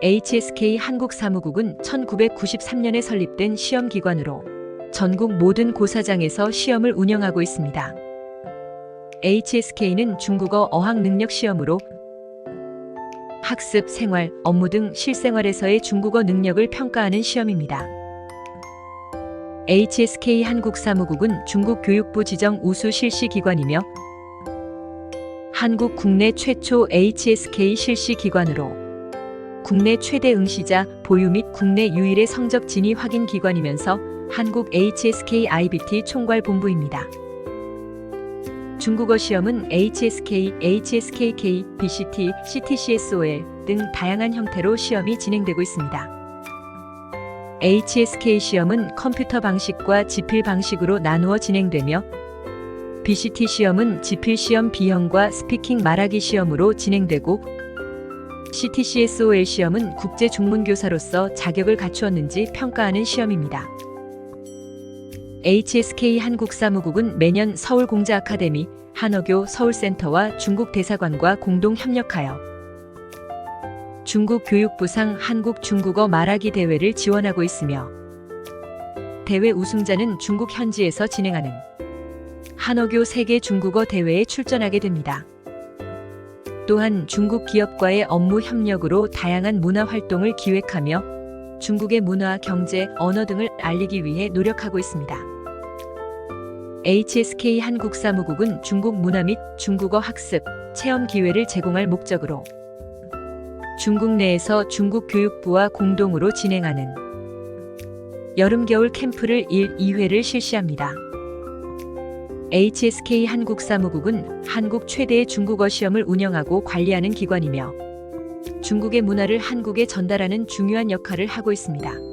HSK 한국사무국은 1993년에 설립된 시험기관으로 전국 모든 고사장에서 시험을 운영하고 있습니다. HSK는 중국어 어학 능력 시험으로 학습, 생활, 업무 등 실생활에서의 중국어 능력을 평가하는 시험입니다. HSK 한국사무국은 중국 교육부 지정 우수 실시 기관이며 한국 국내 최초 HSK 실시 기관으로 국내 최대 응시자 보유 및 국내 유일의 성적 진위 확인 기관이면서 한국 HSK IBT 총괄 본부입니다. 중국어 시험은 HSK, HSKK, BCT, CTCSOL 등 다양한 형태로 시험이 진행되고 있습니다. HSK 시험은 컴퓨터 방식과 지필 방식으로 나누어 진행되며 BCT 시험은 지필 시험 B형과 스피킹 말하기 시험으로 진행되고 CTCSOL 시험은 국제 중문교사로서 자격을 갖추었는지 평가하는 시험입니다. HSK 한국사무국은 매년 서울공자 아카데미, 한어교 서울센터와 중국 대사관과 공동 협력하여 중국 교육부상 한국 중국어 말하기 대회를 지원하고 있으며 대회 우승자는 중국 현지에서 진행하는 한어교 세계 중국어 대회에 출전하게 됩니다. 또한 중국 기업과의 업무 협력으로 다양한 문화 활동을 기획하며 중국의 문화, 경제, 언어 등을 알리기 위해 노력하고 있습니다. HSK 한국사무국은 중국 문화 및 중국어 학습, 체험 기회를 제공할 목적으로 중국 내에서 중국 교육부와 공동으로 진행하는 여름 겨울 캠프를 1, 2회를 실시합니다. HSK 한국사무국은 한국 최대의 중국어 시험을 운영하고 관리하는 기관이며 중국의 문화를 한국에 전달하는 중요한 역할을 하고 있습니다.